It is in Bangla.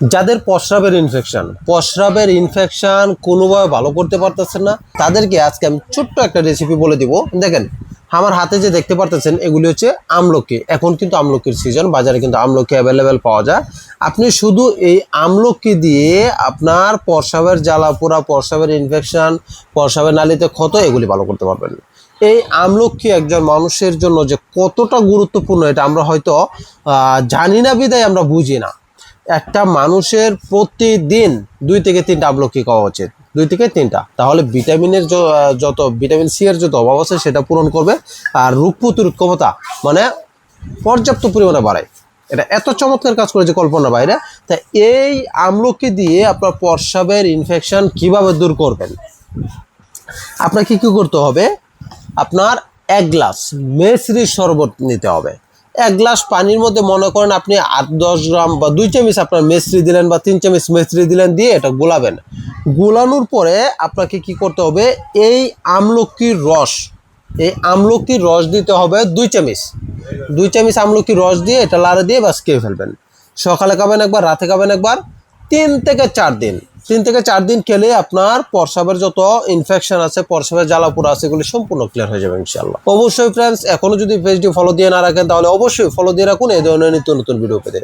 যাদের প্রস্রাবের ইনফেকশন প্রস্রাবের ইনফেকশন কোনোভাবে ভালো করতে পারতেছেন না, তাদেরকে আজকে আমি ছোট্ট একটা রেসিপি বলে দিব। দেখেন, আমার হাতে যে দেখতে পারতেছেন, এগুলি হচ্ছে আমলকি। এখন কিন্তু আমলকির সিজন বাজারে কিন্তু আমলকি অ্যাভেলেবেল পাওয়া যায়। আপনি শুধু এই আমলকি দিয়ে আপনার প্রস্রাবের জ্বালা পোড়া প্রস্রাবের ইনফেকশন প্রস্রাবের নালিতে ক্ষত, এগুলি ভালো করতে পারবেন। এই আমলকি একজন মানুষের জন্য যে কতটা গুরুত্বপূর্ণ, এটা আমরা হয়তো জানি না বিদায় আমরা বুঝি না। একটা মানুষের প্রতিদিন দুই থেকে তিনটা আমলকি খাওয়া উচিত? দুই থেকে তিনটা। তাহলে ভিটামিনের যত, ভিটামিন সি এর যত অভাব আছে সেটা পূরণ করবে। আর রোগ প্রতিরোধ ক্ষমতা মানে পর্যাপ্ত পরিমাণে বাড়ায়। এটা এত চমৎকার কাজ করে যে কল্পনার বাইরে। তা এই আমলকি দিয়ে আপনার প্রস্রাবের ইনফেকশন কীভাবে দূর করবেন? আপনাকে কি করতে হবে? আপনার এক গ্লাস মেসরির শরবত নিতে হবে। এক গ্লাস পানির মধ্যে মনে করেন আপনি আট, দশ গ্রাম বা দুই চামচ আপনার মেসরি দিলেন বা তিন চামচ মেসরি দিলেন দিয়ে এটা গোলাবেন। গোলানোর পরে আপনাকে কি করতে হবে, এই আমলকির রস, এই আমলকির রস দিতে হবে দুই চামচ। দুই চামচ আমলকির রস দিয়ে এটা লাড়ে দিয়ে বাস খেয়ে ফেলবেন। সকালে খাবেন একবার, রাতে খাবেন একবার, তিন থেকে চার দিন। তিন থেকে চার দিন খেলে আপনার পরসাবের যত ইনফেকশন আছে, পরসাবের জ্বালাপুরা আছে, এগুলি সম্পূর্ণ ক্লিয়ার হয়ে যাবে ইনশাল্লাহ অবশ্যই ফ্রেন্ডস এখনও যদি পেজটি ফলো দিয়ে না রাখেন, তাহলে অবশ্যই ফলো দিয়ে রাখুন। এই ধরনের নিত্য নতুন ভিডিও পেতে।